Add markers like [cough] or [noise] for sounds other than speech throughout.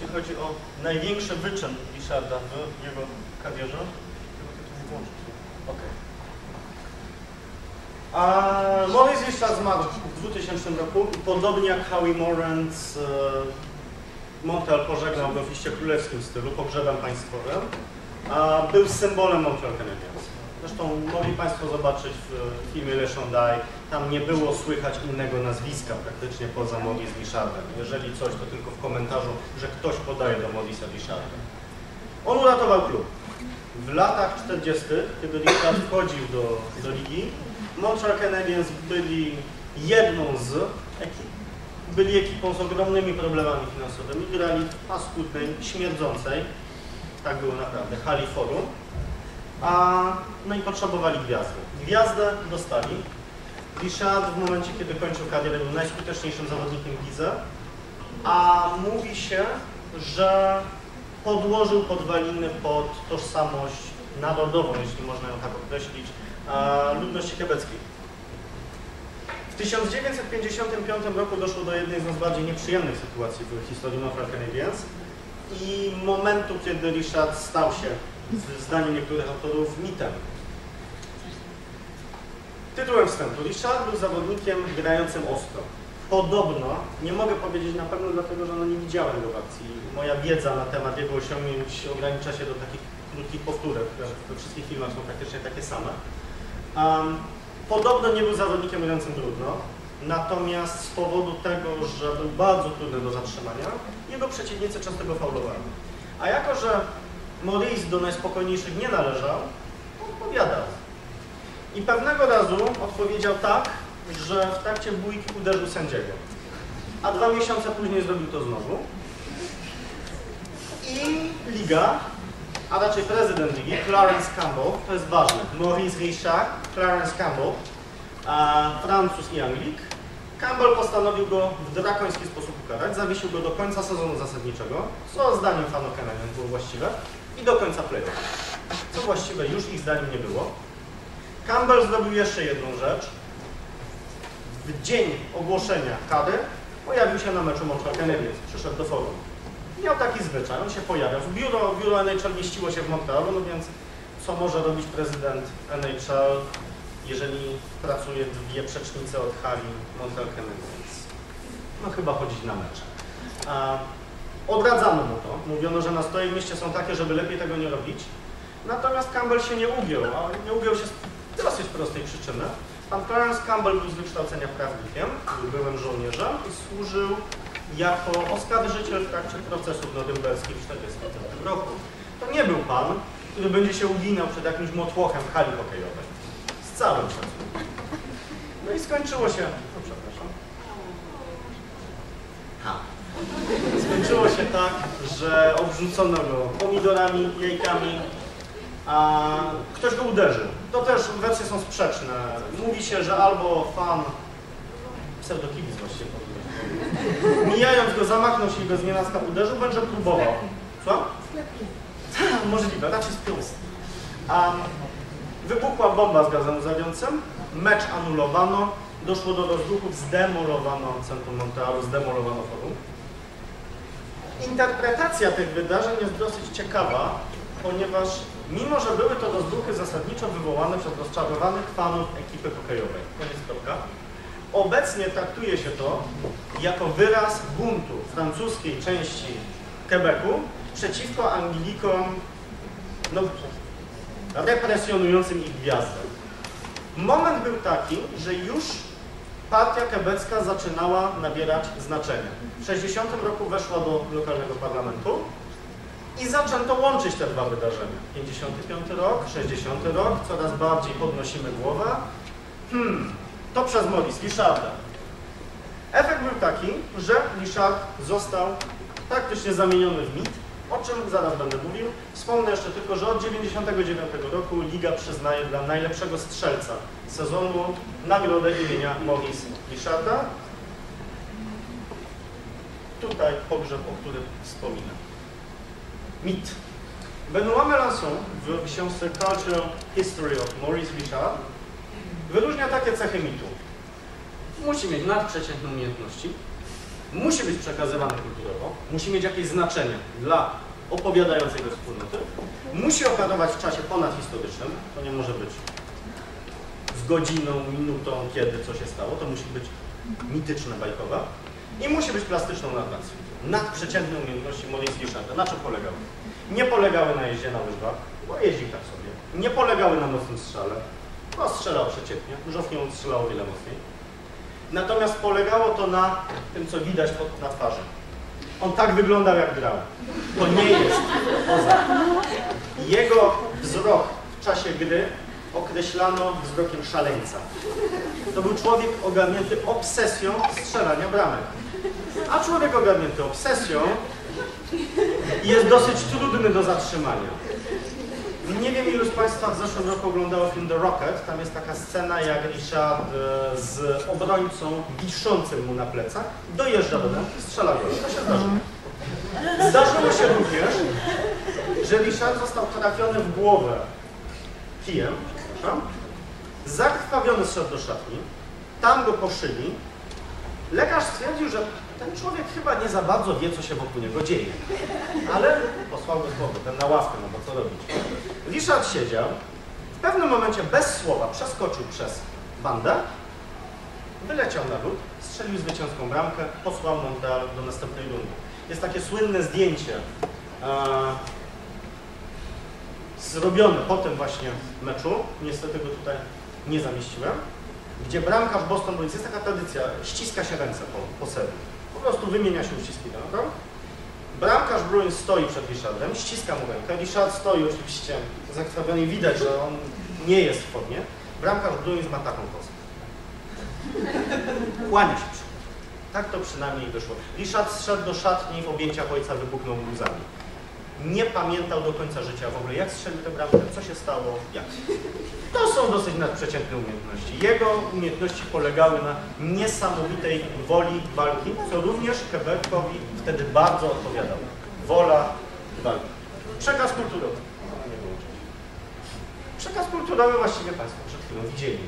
jeśli chodzi o największy wyczyn Richarda w jego karierze. Okay. A Morris Richard zmarł w 2000 roku podobnie jak Howie Morant e, Montreal pożegnał w iście królewskim stylu, pogrzebem państwowym, a był symbolem Montreal Canadiens. Zresztą mogli Państwo zobaczyć w filmie Le Die, tam nie było słychać innego nazwiska praktycznie poza Maurice Richardem. Jeżeli coś, to tylko w komentarzu, że ktoś podaje do Maurice'a Richarda. On uratował klub. W latach 40., kiedy Richard wchodził do, do ligi, Montreal Canadiens byli jedną z ekip. Byli ekipą z ogromnymi problemami finansowymi, grali w paskudnej, śmierdzącej, tak było naprawdę, hali forum, a, no i potrzebowali gwiazdy. Gwiazdę dostali. Richard w momencie, kiedy kończył karierę, był najskuteczniejszym zawodnikiem lidze, a mówi się, że podłożył podwaliny pod tożsamość narodową, jeśli można ją tak określić, ludności quebeckiej. W 1955 roku doszło do jednej z najbardziej nieprzyjemnych sytuacji w historii Montreal Canadiens i momentu, kiedy Richard stał się, zdaniem niektórych autorów, mitem. Tytułem wstępu. Richard był zawodnikiem grającym ostro. Podobno, nie mogę powiedzieć na pewno dlatego, że no nie widziałem go w akcji. Moja wiedza na temat jego osiągnięć ogranicza się do takich krótkich powtórek, które we wszystkich filmach są praktycznie takie same. Um, podobno nie był zawodnikiem grającym trudno, natomiast z powodu tego, że był bardzo trudny do zatrzymania, jego przeciwnicy często go faulowali. A jako, że Maurice do najspokojniejszych nie należał, odpowiadał. I pewnego razu odpowiedział tak, że w trakcie bójki uderzył sędziego. A dwa miesiące później zrobił to znowu. I Liga a raczej prezydent ligi, Clarence Campbell, to jest ważne, Maurice Richard, Clarence Campbell, Francuz i Anglik. Campbell postanowił go w drakoński sposób ukarać, zawiesił go do końca sezonu zasadniczego, co zdaniem fanów Canadian było właściwe, i do końca playoff. Co właściwe już ich zdaniem nie było. Campbell zrobił jeszcze jedną rzecz. W dzień ogłoszenia kary pojawił się na meczu Montreal Canadiens, przyszedł do forum miał taki zwyczaj, on się pojawiał. Biuro, biuro NHL mieściło się w Montrealu, no więc co może robić prezydent NHL, jeżeli pracuje dwie przecznice od hali Montreal Canadiens? No chyba chodzić na mecze. A, odradzano mu to. Mówiono, że nastroje w mieście są takie, żeby lepiej tego nie robić. Natomiast Campbell się nie ugiął, a nie ugiął się z dosyć prostej przyczyny. Pan Clarence Campbell był z wykształcenia prawnikiem, był byłym żołnierzem i służył jako oskarżyciel w trakcie procesów norymberskich w 1945 roku. To nie był pan, który będzie się uginał przed jakimś motłochem w hali hokejowej. Z całym szacunkiem. No i skończyło się... Przepraszam. Ha. Skończyło się tak, że obrzucono go pomidorami, jajkami, a ktoś go uderzył. To też wersje są sprzeczne. Mówi się, że albo fan pseudokibic właściwie Mijając go, zamachnął się i go z nienacka uderzył, będzie próbował. Co? [laughs] Możliwe, raczej z tyłu. Um, wybuchła bomba z gazem łzawiącym, mecz anulowano, doszło do rozruchów, zdemolowano centrum Montrealu, zdemolowano forum. Interpretacja tych wydarzeń jest dosyć ciekawa, ponieważ mimo, że były to rozruchy zasadniczo wywołane przez rozczarowanych fanów ekipy hokejowej, koniec kropka, Obecnie traktuje się to jako wyraz buntu francuskiej części Quebecu przeciwko Anglikom no, represjonującym ich gwiazdę. Moment był taki, że już partia quebecka zaczynała nabierać znaczenia. W 60 roku weszła do lokalnego parlamentu i zaczęto łączyć te dwa wydarzenia. 55 rok, 60 rok, coraz bardziej podnosimy głowę. Hmm, to przez Maurice Richarda. Efekt był taki, że Richard został praktycznie zamieniony w mit, o czym zaraz będę mówił. Wspomnę jeszcze tylko, że od 1999 roku Liga przyznaje dla najlepszego strzelca sezonu nagrodę imienia Maurice Richarda. Tutaj pogrzeb, o którym wspominam. Mit. Benoit Melançon w książce Cultural History of Maurice Richard. Wyróżnia takie cechy mitu. Musi mieć nadprzeciętne umiejętności, musi być przekazywany kulturowo, musi mieć jakieś znaczenie dla opowiadającej go wspólnoty, musi operować w czasie ponadhistorycznym, to nie może być z godziną, minutą, kiedy co się stało, to musi być mityczne, bajkowe i musi być plastyczną narracją. Nadprzeciętne umiejętności Maurice Richarda. Na czym polegały? Nie polegały na jeździe na łyżwach, bo jeździł tak sobie. Nie polegały na mocnym strzale, bo strzelał przeciętnie, Żownią strzelał o wiele mocniej. Natomiast polegało to na tym, co widać pod, na twarzy. On tak wyglądał, jak grał. To nie jest poza. Jego wzrok w czasie gry określano wzrokiem szaleńca. To był człowiek ogarnięty obsesją strzelania bramek. A człowiek ogarnięty obsesją jest dosyć trudny do zatrzymania. Nie wiem, ilu z Państwa w zeszłym roku oglądało film The Rocket. Tam jest taka scena, jak Richard e, z obrońcą wiszącym mu na plecach dojeżdża do bramki i strzela go. To się zdarzyło. Zdarzyło się również, że Richard został trafiony w głowę kijem, zakrwawiony zszedł do szatni, tam go poszyli. Lekarz stwierdził, że ten człowiek chyba nie za bardzo wie, co się wokół niego dzieje. Ale posłał go z powrotem na ławkę, no bo co robić. Richard siedział, w pewnym momencie bez słowa przeskoczył przez bandę, wyleciał na lód, strzelił zwycięską bramkę, posłał Montreal do następnej rundy. Jest takie słynne zdjęcie e, zrobione po tym właśnie meczu, niestety go tutaj nie zamieściłem, gdzie bramkarz Boston Bruins, jest taka tradycja, ściska się ręce po, po sercu. Po prostu wymienia się uściski ręką. Bramkarz Bruins stoi przed Richardem, ściska mu rękę. Richard stoi oczywiście zakrwawiony widać, że on nie jest w formie. Bramkarz Bruins ma taką pozę. Kłania się przy Tak to przynajmniej wyszło. Richard zszedł do szatni w objęciach ojca wybuchnął łzami. Nie pamiętał do końca życia w ogóle, jak strzelił tę bramkę, co się stało, jak. To są dosyć nadprzeciętne umiejętności. Jego umiejętności polegały na niesamowitej woli walki, co również Quebecowi wtedy bardzo odpowiadał. Wola walki. Przekaz kulturowy. Przekaz kulturowy właściwie Państwo przed chwilą widzieli.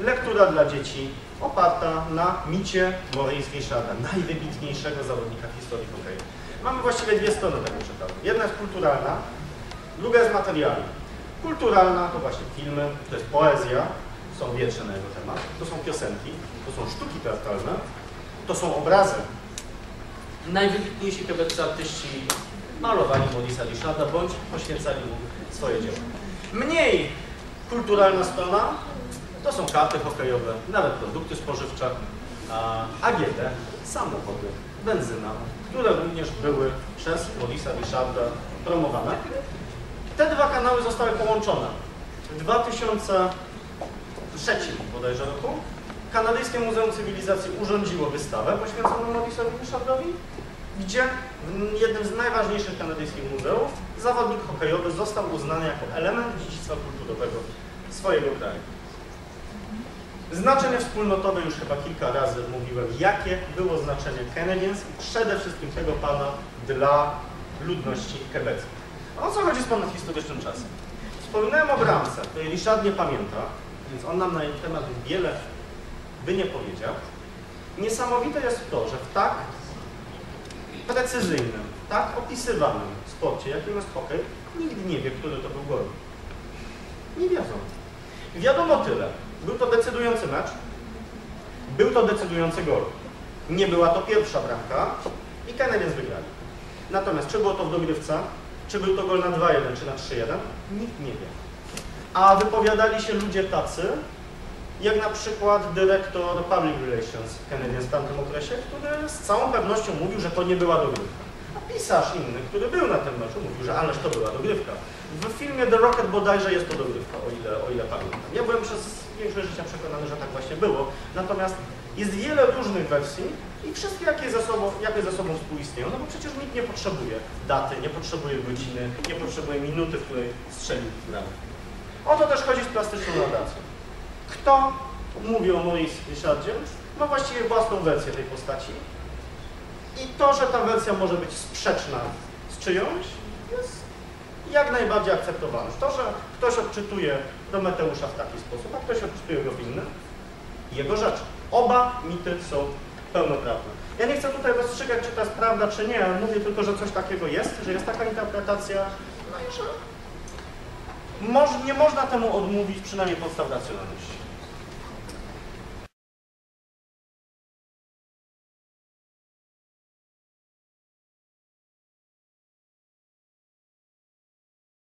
Lektura dla dzieci oparta na micie Maurice Richarda, najwybitniejszego zawodnika w historii hokeju. Mamy właściwie dwie strony tego przekazu. Jedna jest kulturalna, druga jest materialna. Kulturalna to właśnie filmy, to jest poezja, są wiersze na jego temat, to są piosenki, to są sztuki teatralne, to są obrazy. Najwybitniejsi quebeccy artyści malowali Maurice'a Richarda bądź poświęcali mu swoje dzieło. Mniej kulturalna strona to są karty hokejowe, nawet produkty spożywcze, AGD, samochody, benzyna, które również były przez Maurice'a Richarda promowane. Te dwa kanały zostały połączone. W 2003 bodajże roku Kanadyjskie Muzeum Cywilizacji urządziło wystawę poświęconą Maurice'owi Richardowi, gdzie w jednym z najważniejszych kanadyjskich muzeów zawodnik hokejowy został uznany jako element dziedzictwa kulturowego swojego kraju. Znaczenie wspólnotowe już chyba kilka razy mówiłem, jakie było znaczenie Canadiens i przede wszystkim tego pana dla ludności quebeckiej. O co chodzi z ponadhistorycznym czasem? Wspominałem o bramce, której Richard nie pamięta, więc on nam na jej temat wiele by nie powiedział. Niesamowite jest to, że w tak precyzyjnym, tak opisywanym sporcie, jakim jest hokej, nikt nie wie, który to był gol. Nie wiedzą. Wiadomo tyle. Był to decydujący mecz. Był to decydujący gol. Nie była to pierwsza bramka i Canadiens wygrali. Natomiast czy było to w dogrywce, czy był to gol na 2-1, czy na 3-1, nikt nie wie. A wypowiadali się ludzie tacy, jak na przykład dyrektor Public Relations Canadiens w tamtym okresie, który z całą pewnością mówił, że to nie była dogrywka. A pisarz inny, który był na tym meczu, mówił, że ależ to była dogrywka. W filmie The Rocket bodajże jest to dogrywka, o ile, o ile pamiętam. Ja byłem przez większość życia przekonany, że tak właśnie było. Natomiast jest wiele różnych wersji i wszystkie jakie ze sobą, jakie ze sobą współistnieją, no bo przecież nikt nie potrzebuje daty, nie potrzebuje godziny, nie potrzebuje minuty, w której strzelił bramę. O to też chodzi z plastyczną narracją. Kto mówi o Maurice Richardzie, ma właściwie własną wersję tej postaci i to, że ta wersja może być sprzeczna z czyjąś, jest jak najbardziej akceptowalne. To, że ktoś odczytuje Prometeusza w taki sposób, a ktoś odczytuje go w inny, jego rzecz. Oba mity są pełnoprawne. Ja nie chcę tutaj rozstrzygać, czy to jest prawda, czy nie, ale mówię tylko, że coś takiego jest, że jest taka interpretacja, no i że nie można temu odmówić przynajmniej podstaw racjonalności.